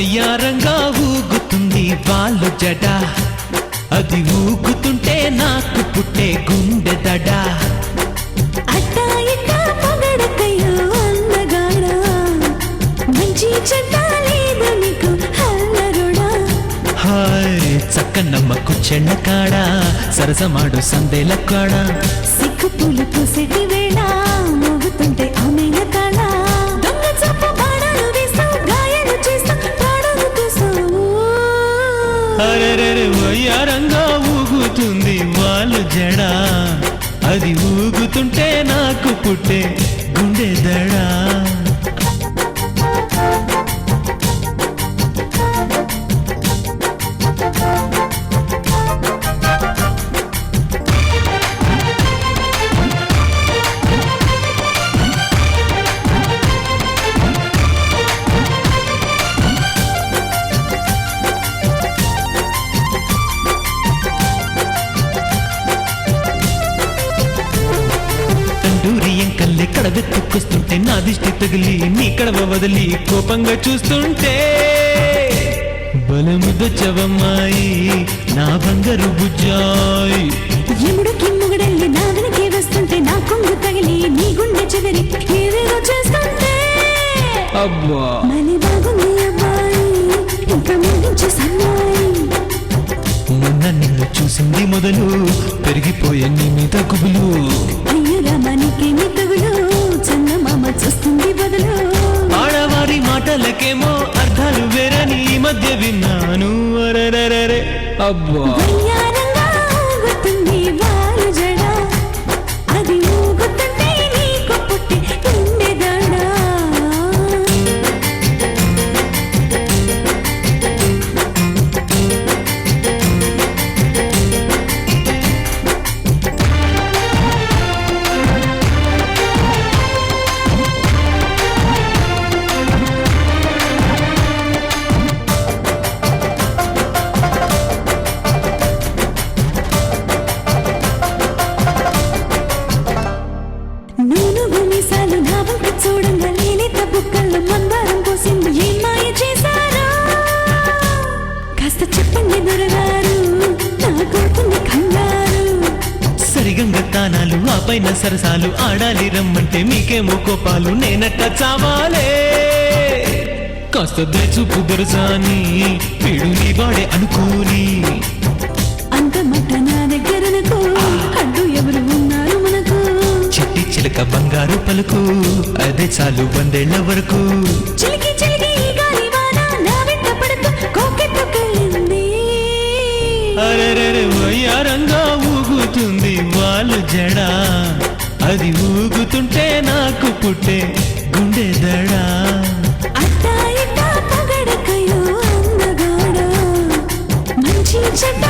వయ్యారంగా ఊగుతుంది వాళ్ళు జడ. అది ఊగుతుంటే నాకు పుట్టే గుండె దడ. చಕ್ಕన్నమ్మకు సరసమాడు సందేల కాడ. సిగ్గు పూలు పూసేటి అరెరెరె వయ్యారంగా ఊగుతుంది వాళ్ళు జడా. అది ఊగుతుంటే నాకు పుట్టే గుండె దడా. ఎంకల్లి కడబెత్తుకొస్తుంటే నా దిష్టి తగిలి నీ కడవ వదిలి కోపంగా చూస్తుంటే. బలముద చవమ్మాయి నా బంగారు బుజ్జాయి. ఎముడు కిమ్ముగడల్లి నా వెనకే వస్తుంటే నా కొంగు తగిలి నీ గుండె చెదిరి ఏదేదో చేస్తుంటే. అబ్బా. మళ్ళీ బాగుంది అబ్బాయి ఇంకా ముగించే సన్నాయి. మొన్న నిన్ను చూసింది మొదలు పెరిగిపోయే నీ మీద గుబులు. అయ్యో రామానికేమి తగులు చందమామ చూస్తుంది బదులు. ఆడవారి మాటలకేమో అర్థాలు వేరని మధ్య విన్నాను. అబ్బా. పైన సరసాలు ఆడాలి రమ్మంటే మీకేమో కోపాలు నేనట్ట చావాలే. కాస్త దయచూపు దొరసాని వీడు నీ వాడే అనుకోని. అంత మట్ట నా దగ్గరనకు అడ్డు ఎవరు ఉన్నారు మనకు? చిట్టి చిలక బంగారు పలుకు అదే చాలు వందేళ్ళ వరకు. చిలికి చిలికి ఈ గాలి వాన నా వెంట పడుతూ కోకెత్తుకెళ్ళింది అరెరెరె వయ్యారంగా ఊగుతుంది జడా. అది ఊగుతుంటే నాకు పుట్టే గుండె దడా. అట్టా అందగాడా. మంచి చెడ్డ